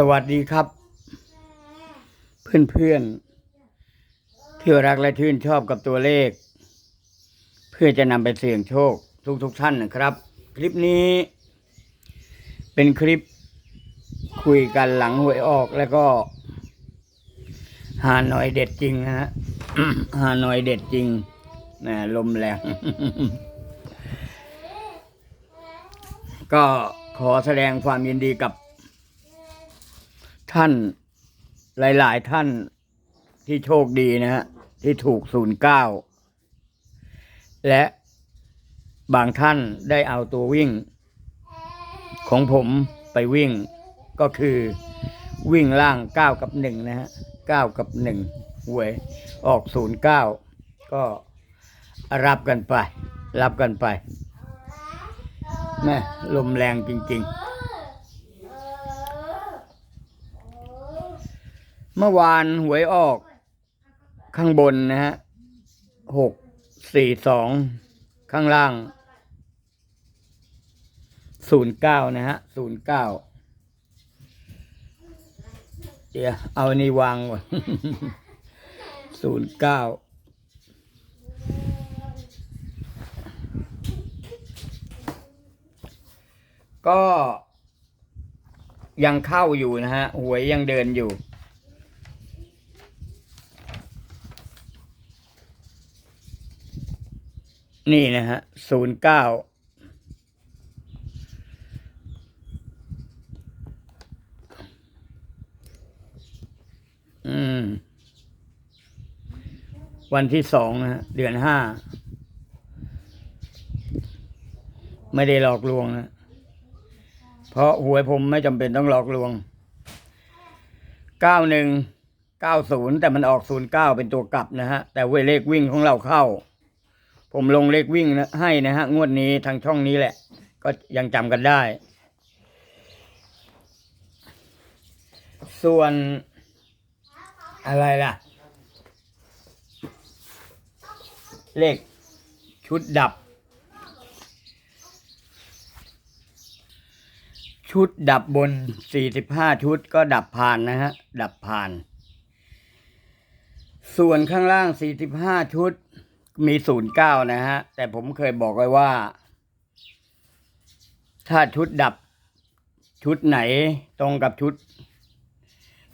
สวัสดีครับ เพื่อนๆที่รักและชื่นชอบกับตัวเลข เพื่อจะนำไปเสี่ยงโชคทุกๆทท่านนะครับ คลิปนี้ เป็นคลิปคุยกันหลังหวยออกแล้วก็ หาหน่อยเด็ดจริงนะฮะหาหน่อยเด็ดจริงนะลมแรงก็ขอแสดงความยินดีกับ ท่านหลาย ๆ ท่านที่โชคดีนะฮะที่ถูกศูนย์เก้าและบางท่านได้เอาตัววิ่ง ของผมไปวิ่งก็คือวิ่งล่างเก้ากับหนึ่งนะฮะเก้ากับหนึ่งหวยออกศูนย์เก้าก็รับกันไป รับกันไปแม่ลมแรงจริง ๆ เมื่อวานหวยออกข้างบนนะฮะหกสี่สองข้างล่างศูนย์เก้านะฮะศูนย์เก้าเดี๋ยวเอานนี้วางก่อนศูนย์เก้าก็ยังเข้าอยู่นะฮะ หวยยังเดินอยู่ นี่นะฮะศูนย์เก้าอืม วันที่สองนะฮะ เดือนห้า ไม่ได้หลอกลวงนะ เพราะหวยผมไม่จำเป็นต้องหลอกลวง เก้าหนึ่ง เก้าศูนย์แต่มันออกศูนย์เก้าเป็นตัวกลับนะฮะ แต่เวยเลขวิ่งของเราเข้า ผมลงเลขวิ่งนะให้นะฮะ งวดนี้ทางช่องนี้แหละ ก็ยังจำกันได้ ส่วนอะไรล่ะ เลขชุดดับ ชุดดับบน45ชุดก็ดับผ่านนะฮะ ดับผ่าน ส่วนข้างล่าง45ชุด มี09นะฮะ แต่ผมเคยบอกไว้ว่า ถ้าชุดดับชุดไหนตรงกับชุด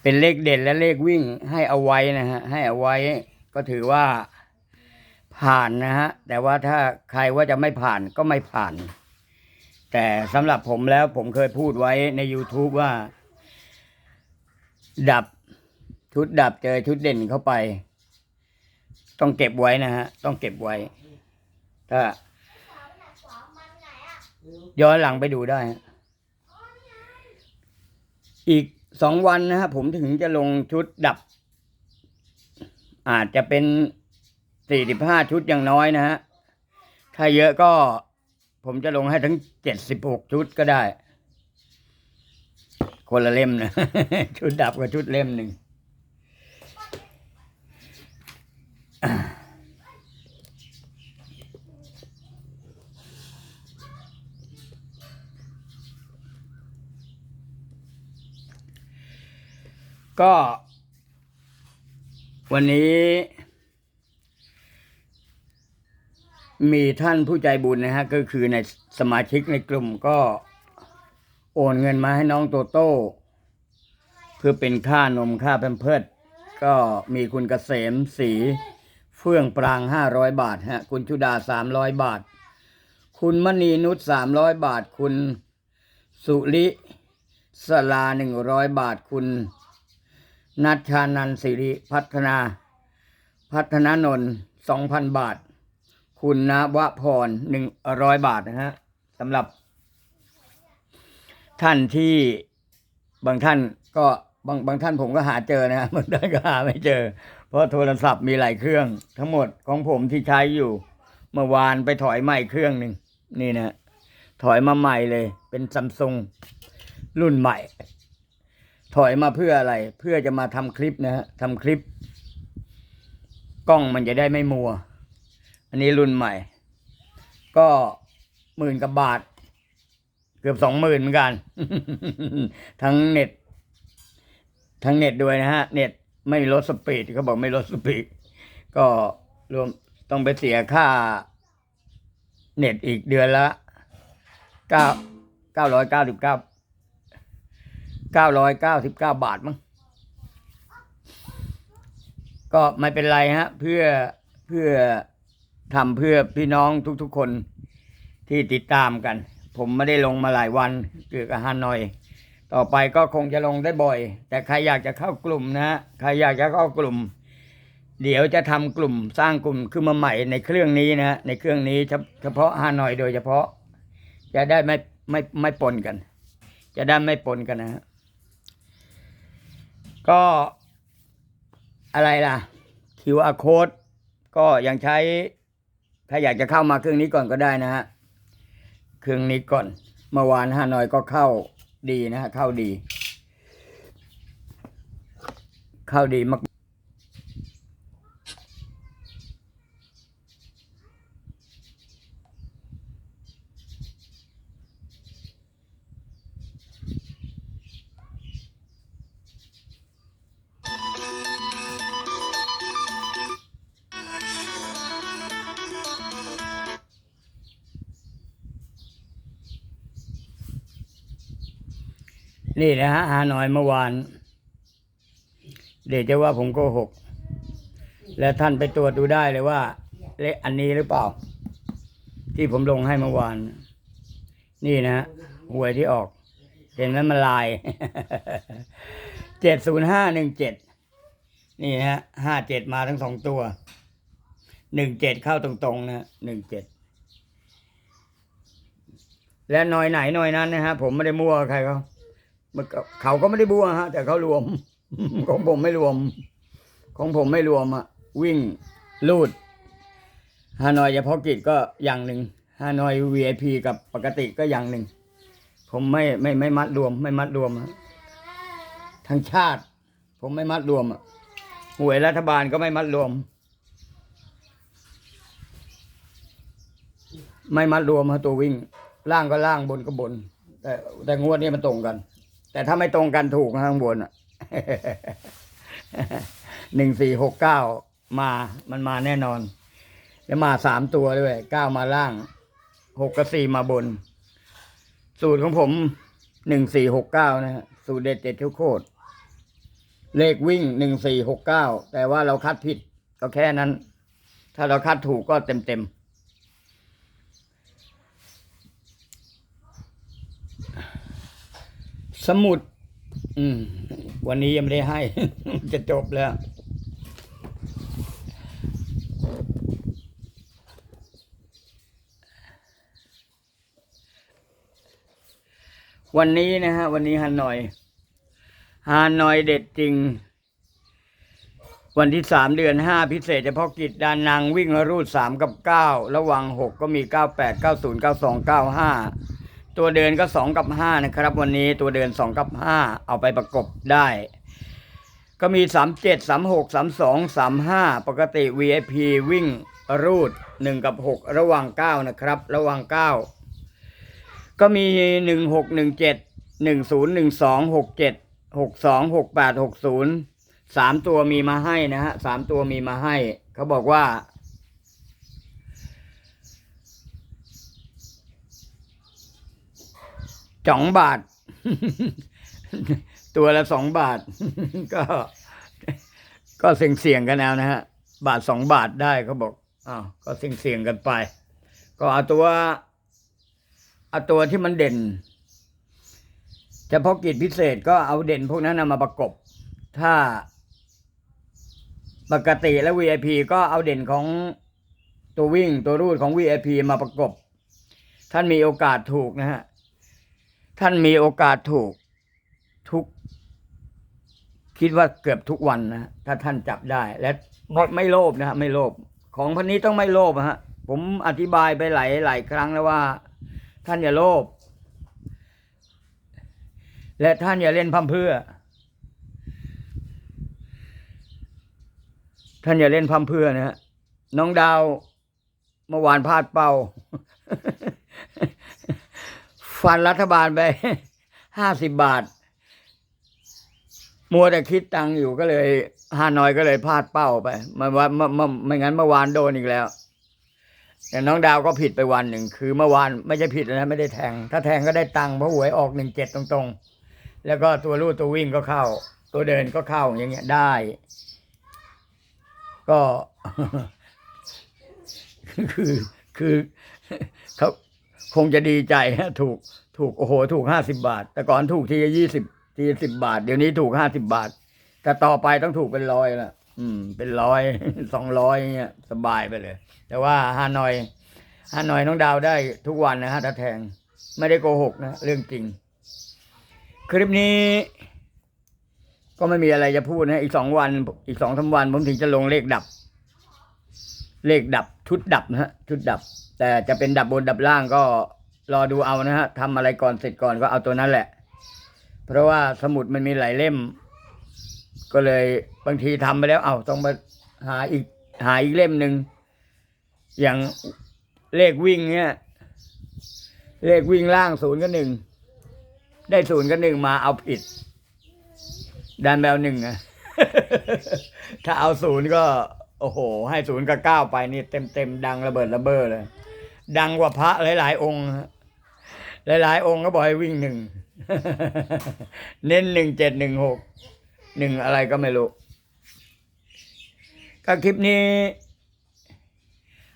เป็นเลขเด่นและเลขวิ่งให้เอาไว้นะฮะ ให้เอาไว้ก็ถือว่าผ่านนะฮะ แต่ว่าถ้าใครว่าจะไม่ผ่านก็ไม่ผ่าน แต่สำหรับผมแล้วผมเคยพูดไว้ใน YouTube ว่า ดับชุดดับเจอชุดเด่นเข้าไป ต้องเก็บไว้นะฮะ ต้องเก็บไว้ ถ้า ย้อนหลังไปดูได้ อีกสองวันนะฮะผมถึงจะลงชุดดับ อาจจะเป็นสี่สิบห้าชุดอย่างน้อยนะฮะ ถ้าเยอะก็ผมจะลงให้ทั้งเจ็ดสิบหกชุดก็ได้ คนละเล่มนะ ชุดดับกับชุดเล่มหนึ่ง ก็ วันนี้ มีท่านผู้ใจบุญนะฮะ ก็คือในสมาชิกในกลุ่มก็โอนเงินมาให้น้องโตโต้เพื่อเป็นค่านมค่าแพมเพิร์ดก็มีคุณเกษมสี เฟื่องปรางห้าร้อยบาทฮะ คุณชุดาสามร้อยบาท คุณมณีนุชสามร้อยบาท คุณสุริสลาหนึ่งร้อยบาท คุณนัชชานันสิริพัฒนา พัฒนานนท์สองพันบาท คุณนวพรหนึ่งร้อยบาทนะฮะสำหรับ ท่านที่บางท่านก็บางบางท่านผมก็หาเจอนะฮะบางท่านก็หาไม่เจอ เพราะโทรศัพท์มีหลายเครื่อง ทั้งหมดของผมที่ใช้อยู่เมื่อวานไปถอยใหม่เครื่องหนึ่งนี่นะถอยมาใหม่เลย เป็นซัมซุงรุ่นใหม่ ถอยมาเพื่ออะไร เพื่อจะมาทำคลิปนะฮะทำคลิป กล้องมันจะได้ไม่มัว อันนี้รุ่นใหม่ ก็หมื่นกับบาท เกือบสองหมื่นเหมือนกัน ทั้งเน็ต ทั้งเน็ตด้วยนะฮะ เน็ต ไม่ลดสปีดเขาบอกไม่ลดสปีดก็รวมต้องไปเสียค่า เน็ตอีกเดือนละเก้าเก้าร้อยเก้าสิบเก้าเก้าร้อยเก้าสิบเก้าบาทมั้งก็ไม่เป็นไรฮะ เพื่อเพื่อทำเพื่อพี่น้องทุกๆคนที่ติดตามกัน ผมไม่ได้ลงมาหลายวันเกี่ยวกับฮานอย ต่อไปก็คงจะลงได้บ่อย แต่ใครอยากจะเข้ากลุ่มนะฮะใครอยากจะเข้ากลุ่ม เดี๋ยวจะทำกลุ่มสร้างกลุ่มขึ้นมาใหม่ในเครื่องนี้นะฮะในเครื่องนี้เฉพาะฮานอยโดยเฉพาะ จะได้ไม่ไม่ไม่ปนกัน จะได้ไม่ปนกันนะฮะก็อะไรล่ะ QR code ก็ยังใช้ ถ้าอยากจะเข้ามาเครื่องนี้ก่อนก็ได้นะฮะ เครื่องนี้ก่อน เมื่อวานฮานอยก็เข้า ดีนะฮะเข้าดี เข้าดีมาก นี่นะฮะฮานอยเมื่อวาน เดี๋ยวจะว่าผมโกหก และท่านไปตรวจดูได้เลยว่า เลขอันนี้หรือเปล่า ที่ผมลงให้เมื่อวาน นี่นะหวยที่ออก เห็นไหมมันลายเจ็ดศูนย์ห้าหนึ่งเจ็ดนี่ฮะห้าเจ็ดมาทั้งสองตัวหนึ่งเจ็ดเข้าตรงๆนะหนึ่งเจ็ดและหน่อยไหนหน่อยนั้นนะฮะผมไม่ได้มั่วใครเขา มันเขาก็ไม่ได้บัวฮะ แต่เขารวม ของผมไม่รวม ของผมไม่รวมอะวิ่งลูดฮานอยเฉพาะกิจก็อย่างหนึ่งฮานอย VIP กับปกติก็อย่างหนึ่ง ผมไม่ไม่ไม่มัดรวม ไม่มัดรวมฮะทั้งชาติ ผมไม่มัดรวมอะหวยรัฐบาลก็ไม่มัดรวม ไม่มัดรวมฮะตัววิ่งล่างก็ล่างบนก็บน แต่แต่งวดนี้มันตรงกัน แต่ถ้าไม่ตรงกันถูกข้างบนอะหนึ่งสี่หกเก้ามา มันมาแน่นอน แล้วมาสามตัวด้วยเก้ามาล่างหกกับสี่มาบน สูตรของผมหนึ่งสี่หกเก้านะฮะสูตรเด็ดเจ็ดที่ยวโคตรเลขวิ่งหนึ่งสี่หกเก้าแต่ว่าเราคัดผิดก็แค่นั้น ถ้าเราคัดถูกก็เต็มเต็ม สมุด อืม วันนี้ยังไม่ได้ให้ จะจบแล้ว วันนี้นะฮะ วันนี้ฮานอยฮานอยเด็ดจริง วันที่สามเดือนห้าพิเศษเฉพาะกิจดานนางวิ่งรูดสามกับเก้าระว่างหกก็มีเก้าแปดเก้าศูนย์เก้าสองเก้าห้า ตัวเดินก็สองกับห้านะครับ วันนี้ตัวเดินสองกับห้าเอาไปประกบได้ ก็มีสามเจ็ดสามหกสามสองสามห้าปกติ VIP วิ่งรูดหนึ่งกับหกระหว่างเก้านะครับ ระหว่างเก้าก็มีหนึ่งหกหนึ่งเจ็ดหนึ่งศูนย์หนึ่งสองหกเจ็ดหกสองหกแปดหกศูนย์สามตัวมีมาให้นะฮะสามตัวมีมาให้ เขาบอกว่า สองบาท ตัวละสองบาท ก็ ก็เสี่ยงเสี่ยงๆกันแล้วนะฮะ บาทสองบาทได้เขาบอกอ้าวก็เสี่ยงเสี่ยงๆกันไป ก็เอาตัวเอาตัวที่มันเด่นเฉพาะกิจพิเศษก็เอาเด่นพวกนั้นนมาประกบ ถ้าปกติและ VIP ก็เอาเด่นของตัววิ่งตัวรูดของ VIP มาประกบ ท่านมีโอกาสถูกนะฮะ ท่านมีโอกาสถูกทุก คิดว่าเกือบทุกวันนะถ้าท่านจับได้และไม่ไม่โลภนะฮะไม่โลภของพันนี้ต้องไม่โลภฮะ ผมอธิบายไปหลายหลายครั้งแล้วว่า ท่านอย่าโลภและท่านอย่าเล่นพัมเพื่อ ท่านอย่าเล่นพัมเพื่อนะฮะน้องดาวเมื่อวานพลาดเป้า ฟันรัฐบาลไปห้าสิบบาท มัวแต่คิดตังค์อยู่ก็เลยฮานอยก็เลยพลาดเป้าไปมาว่าเมื่อเมื่อไม่งั้นเมื่อวานโดนอีกแล้วแต่น้องดาวก็ผิดไปวันหนึ่งคือเมื่อวานไม่ใช่ผิดนะไม่ได้แทง ถ้าแทงก็ได้ตังค์เพราะหวยออกหนึ่งเจ็ดตรงๆ แล้วก็ตัวลู่ตัววิ่งก็เข้า ตัวเดินก็เข้าอย่างเงี้ยได้ ก็ คือคือเขา คงจะดีใจฮะถูกถูกโอ้โหถูกห้าสิบาท แต่ก่อนถูกทียี่สิบทีสิบบาท เดี๋ยวนี้ถูกห้าสิบาท แต่ต่อไปต้องถูกเป็นร้อยละอืม เป็นร้อยสองร้อยเงี้ยสบายไปเลย แต่ว่าฮานอยฮานอยน้องดาวได้ทุกวันนะฮะถ้าแทง ไม่ได้โกหกนะเรื่องจริง คลิปนี้ ก็ไม่มีอะไรจะพูดนะอีกสองวัน อีกสองสาวัน ผมถึงจะลงเลขดับ เลขดับชุดดับนะฮะชุดดับ แต่จะเป็นดับบนดับล่างก็รอดูเอานะฮะทำอะไรก่อนเสร็จก่อนก็เอาตัวนั้นแหละ เพราะว่าสมุดมันมีหลายเล่ม ก็เลยบางทีทำไปแล้ว เอาต้องมาหาอีกหาอีกเล่มหนึ่งอย่างเลขวิ่งเนี่ย เลขวิ่งล่างศูนย์กับหนึ่งได้ศูนย์กับหนึ่งมาเอาผิดดันแบวหนึ่งอะถ้าเอาศูนย์ก็ โอ้โห ให้ศูนย์กับเก้าไปนี่เต็มเต็มดังระเบิดระเบ้อเลย ดังกว่าพระหลาย ๆ องค์ หลาย ๆ องค์ก็บอกให้วิ่งหนึ่ง เน้นหนึ่งเจ็ดหนึ่งหกหนึ่งอะไรก็ไม่รู้ ก็คลิปนี้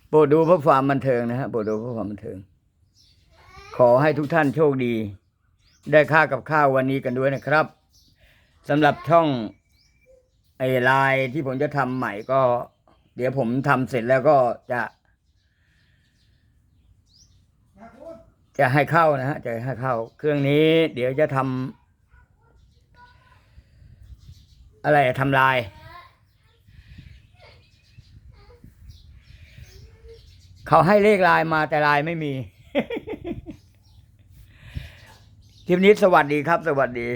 โปรดดูเพื่อความบันเทิงนะฮะโปรดดูเพื่อความบันเทิง ขอให้ทุกท่านโชคดี ได้ค่ากับข้าววันนี้กันด้วยนะครับสำหรับช่องไอ้ไลน์ที่ผมจะทำใหม่ก็ เดี๋ยวผมทำเสร็จแล้วก็จะ จะให้เข้านะฮะจะให้เข้า เครื่องนี้ เดี๋ยวจะทำอะไรทำลายเขาให้เลขลน์มาแต่ลน์ไม่มี คลิปนี้สวัสดีครับ สวัสดี